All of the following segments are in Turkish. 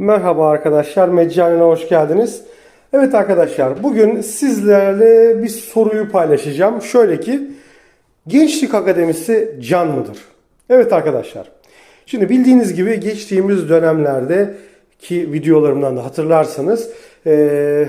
Merhaba arkadaşlar, Meccanine hoş geldiniz. Evet arkadaşlar, bugün sizlerle bir soruyu paylaşacağım. Şöyle ki, Gençlik Akademisi can mıdır? Evet arkadaşlar, şimdi bildiğiniz gibi geçtiğimiz dönemlerde ki videolarımdan da hatırlarsanız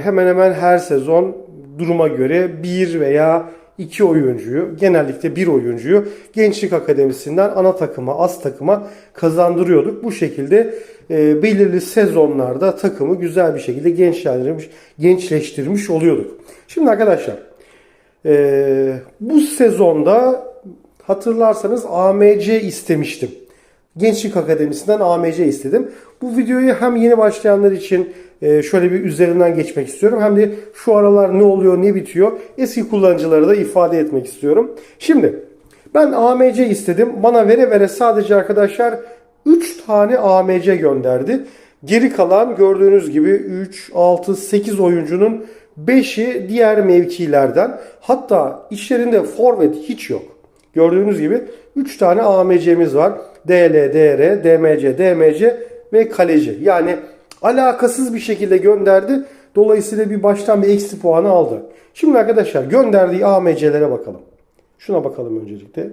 hemen hemen her sezon duruma göre bir veya iki oyuncuyu, genellikle bir oyuncuyu Gençlik Akademisi'nden ana takıma, az takıma kazandırıyorduk. Bu şekilde e, belirli sezonlarda takımı güzel bir şekilde gençleştirmiş, gençleştirmiş oluyorduk. Şimdi arkadaşlar e, bu sezonda hatırlarsanız AMC istemiştim. Gençlik Akademisi'nden AMC istedim. Bu videoyu hem yeni başlayanlar için e, şöyle bir üzerinden geçmek istiyorum. Hem de şu aralar ne oluyor, ne bitiyor eski kullanıcıları da ifade etmek istiyorum. Şimdi ben AMC istedim. Bana vere vere sadece arkadaşlar 3 tane AMC gönderdi. Geri kalan gördüğünüz gibi 3, 6, 8 oyuncunun 5'i diğer mevkilerden. Hatta işlerinde forvet hiç yok. Gördüğünüz gibi 3 tane AMC'miz var. DL, DR, DMC, DMC ve kaleci. Yani alakasız bir şekilde gönderdi. Dolayısıyla bir baştan bir eksi puanı aldı. Şimdi arkadaşlar gönderdiği AMC'lere bakalım. Şuna bakalım öncelikle.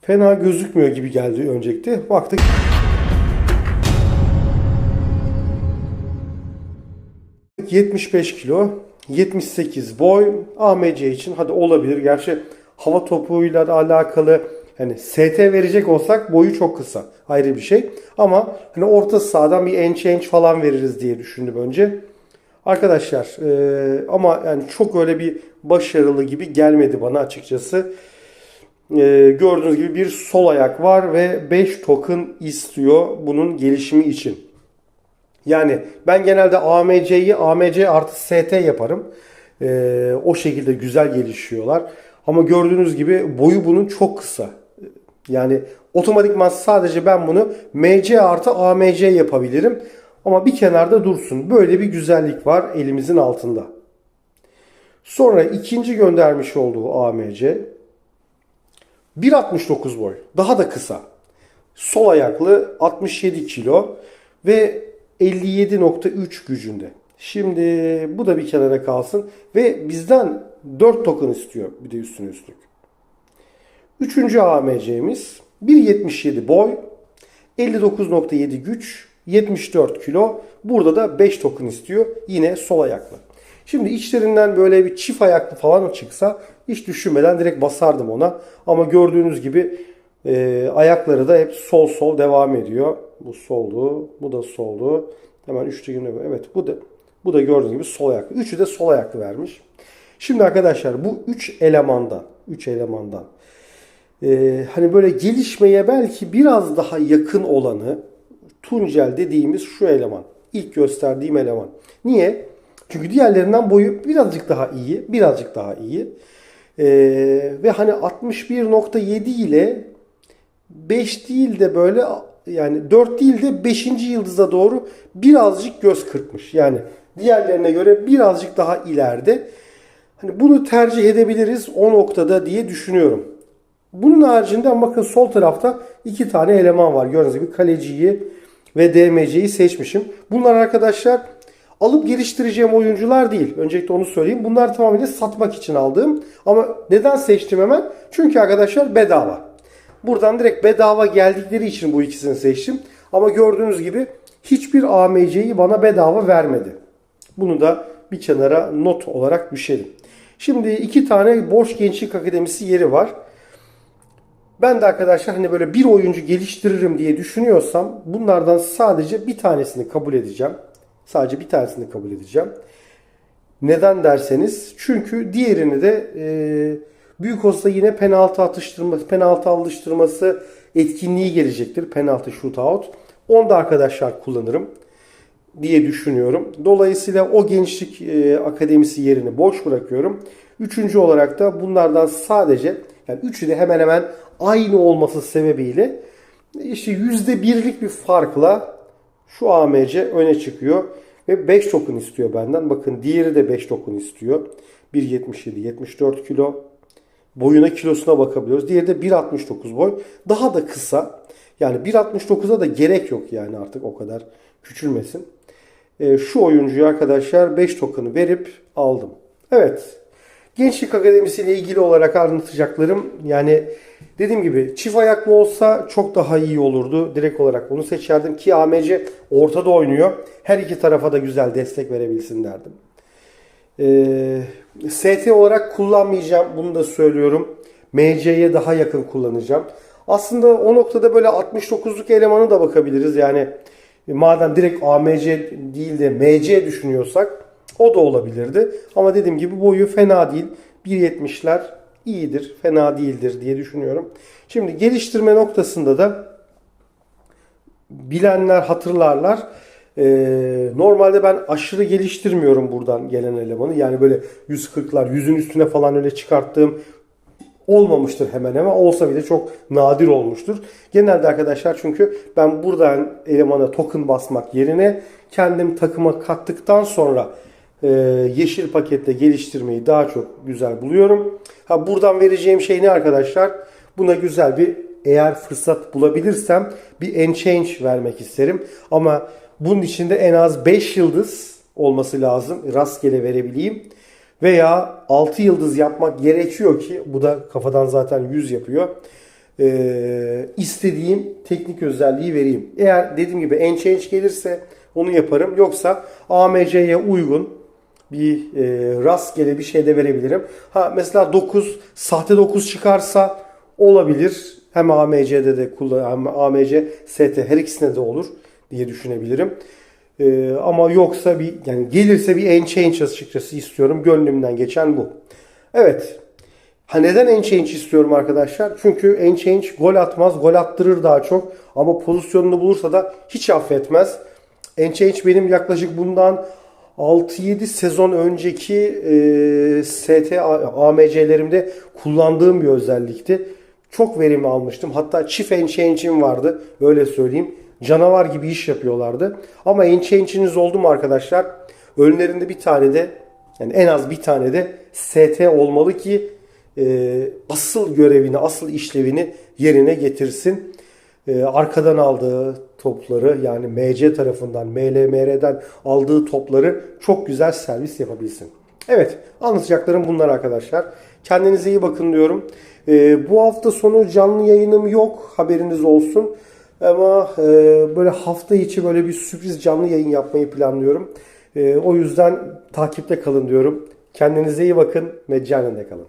Fena gözükmüyor gibi geldi öncelikle. Baktık. ...75 kilo, 78 boy, AMC için hadi olabilir. Gerçi hava topuyla da alakalı hani ST verecek olsak boyu çok kısa. Ayrı bir şey. Ama hani orta sahadan bir en change falan veririz diye düşündüm önce. Arkadaşlar e, ama yani çok öyle bir başarılı gibi gelmedi bana açıkçası. E, gördüğünüz gibi bir sol ayak var ve 5 token istiyor bunun gelişimi için. Yani ben genelde AMC'yi AMC artı ST yaparım. E, o şekilde güzel gelişiyorlar. Ama gördüğünüz gibi boyu bunun çok kısa. Yani otomatikman sadece ben bunu MC artı AMC yapabilirim. Ama bir kenarda dursun. Böyle bir güzellik var elimizin altında. Sonra ikinci göndermiş olduğu AMC 1.69 boy. Daha da kısa. Sol ayaklı 67 kilo ve 57.3 gücünde. Şimdi bu da bir kenara kalsın ve bizden 4 token istiyor bir de üstüne üstlük. Üçüncü AMC'miz 1.77 boy, 59.7 güç, 74 kilo. Burada da 5 token istiyor. Yine sol ayaklı. Şimdi içlerinden böyle bir çift ayaklı falan çıksa hiç düşünmeden direkt basardım ona. Ama gördüğünüz gibi e, ayakları da hep sol sol devam ediyor. Bu soldu, bu da soldu. Hemen üçlü günde evet bu da bu da gördüğünüz gibi sol ayaklı. Üçü de sol ayaklı vermiş. Şimdi arkadaşlar bu üç elemandan, üç elemandan e, hani böyle gelişmeye belki biraz daha yakın olanı Tuncel dediğimiz şu eleman. İlk gösterdiğim eleman. Niye? Çünkü diğerlerinden boyu birazcık daha iyi. Birazcık daha iyi. Ee, ve hani 61.7 ile 5 değil de böyle yani 4 değil de 5. yıldıza doğru birazcık göz kırpmış. Yani diğerlerine göre birazcık daha ileride. Hani bunu tercih edebiliriz o noktada diye düşünüyorum. Bunun haricinde bakın sol tarafta iki tane eleman var. Gördüğünüz gibi kaleciyi ve DMC'yi seçmişim. Bunlar arkadaşlar alıp geliştireceğim oyuncular değil. Öncelikle onu söyleyeyim. Bunlar tamamıyla satmak için aldığım. Ama neden seçtim hemen? Çünkü arkadaşlar bedava. Buradan direkt bedava geldikleri için bu ikisini seçtim. Ama gördüğünüz gibi hiçbir AMC'yi bana bedava vermedi. Bunu da bir kenara not olarak düşelim. Şimdi iki tane boş gençlik akademisi yeri var. Ben de arkadaşlar hani böyle bir oyuncu geliştiririm diye düşünüyorsam bunlardan sadece bir tanesini kabul edeceğim. Sadece bir tanesini kabul edeceğim. Neden derseniz çünkü diğerini de e, büyük olsa yine penaltı atıştırması, penaltı alıştırması etkinliği gelecektir. Penaltı shootout. Onu da arkadaşlar kullanırım diye düşünüyorum. Dolayısıyla o gençlik e, akademisi yerini boş bırakıyorum. Üçüncü olarak da bunlardan sadece yani üçü de hemen hemen aynı olması sebebiyle işte yüzde birlik bir farkla şu AMC öne çıkıyor ve 5 token istiyor benden. Bakın diğeri de 5 token istiyor. 1.77 74 kilo. Boyuna kilosuna bakabiliyoruz. Diğeri de 1.69 boy. Daha da kısa. Yani 1.69'a da gerek yok yani artık o kadar küçülmesin. E, şu oyuncuyu arkadaşlar 5 token'ı verip aldım. Evet. Gençlik Akademisi ile ilgili olarak anlatacaklarım yani dediğim gibi çift ayaklı olsa çok daha iyi olurdu. Direkt olarak bunu seçerdim ki AMC ortada oynuyor. Her iki tarafa da güzel destek verebilsin derdim. Ee, ST olarak kullanmayacağım. Bunu da söylüyorum. MC'ye daha yakın kullanacağım. Aslında o noktada böyle 69'luk elemanı da bakabiliriz. Yani madem direkt AMC değil de MC düşünüyorsak o da olabilirdi. Ama dediğim gibi boyu fena değil. 1.70'ler iyidir, fena değildir diye düşünüyorum. Şimdi geliştirme noktasında da bilenler hatırlarlar. Ee, normalde ben aşırı geliştirmiyorum buradan gelen elemanı. Yani böyle 140'lar, 100'ün üstüne falan öyle çıkarttığım olmamıştır hemen hemen. Olsa bile çok nadir olmuştur. Genelde arkadaşlar çünkü ben buradan elemana token basmak yerine kendim takıma kattıktan sonra e, yeşil pakette geliştirmeyi daha çok güzel buluyorum. Ha buradan vereceğim şey ne arkadaşlar? Buna güzel bir eğer fırsat bulabilirsem bir enchange vermek isterim. Ama bunun içinde en az 5 yıldız olması lazım. Rastgele verebileyim. Veya 6 yıldız yapmak gerekiyor ki bu da kafadan zaten 100 yapıyor. Ee, istediğim teknik özelliği vereyim. Eğer dediğim gibi enchange gelirse onu yaparım. Yoksa AMC'ye uygun bir e, rastgele bir şey de verebilirim. Ha mesela 9 sahte 9 çıkarsa olabilir. Hem AMC'de de kullan hem AMC ST her ikisine de olur diye düşünebilirim. Ee, ama yoksa bir yani gelirse bir Enchange açıkçası istiyorum. Gönlümden geçen bu. Evet. Ha neden Enchange istiyorum arkadaşlar? Çünkü Enchange gol atmaz, gol attırır daha çok. Ama pozisyonunu bulursa da hiç affetmez. Enchange benim yaklaşık bundan 6-7 sezon önceki e, ST AMC'lerimde kullandığım bir özellikti. Çok verim almıştım. Hatta çift Enchange'im vardı. Böyle söyleyeyim. Canavar gibi iş yapıyorlardı. Ama Enchange'iniz oldu mu arkadaşlar? Önlerinde bir tane de yani en az bir tane de ST olmalı ki e, asıl görevini, asıl işlevini yerine getirsin. E, arkadan aldığı topları yani MC tarafından, MLMR'den aldığı topları çok güzel servis yapabilsin. Evet anlatacaklarım bunlar arkadaşlar. Kendinize iyi bakın diyorum. E, bu hafta sonu canlı yayınım yok haberiniz olsun. Ama e, böyle hafta içi böyle bir sürpriz canlı yayın yapmayı planlıyorum. O yüzden takipte kalın diyorum. Kendinize iyi bakın. Meccanen de kalın.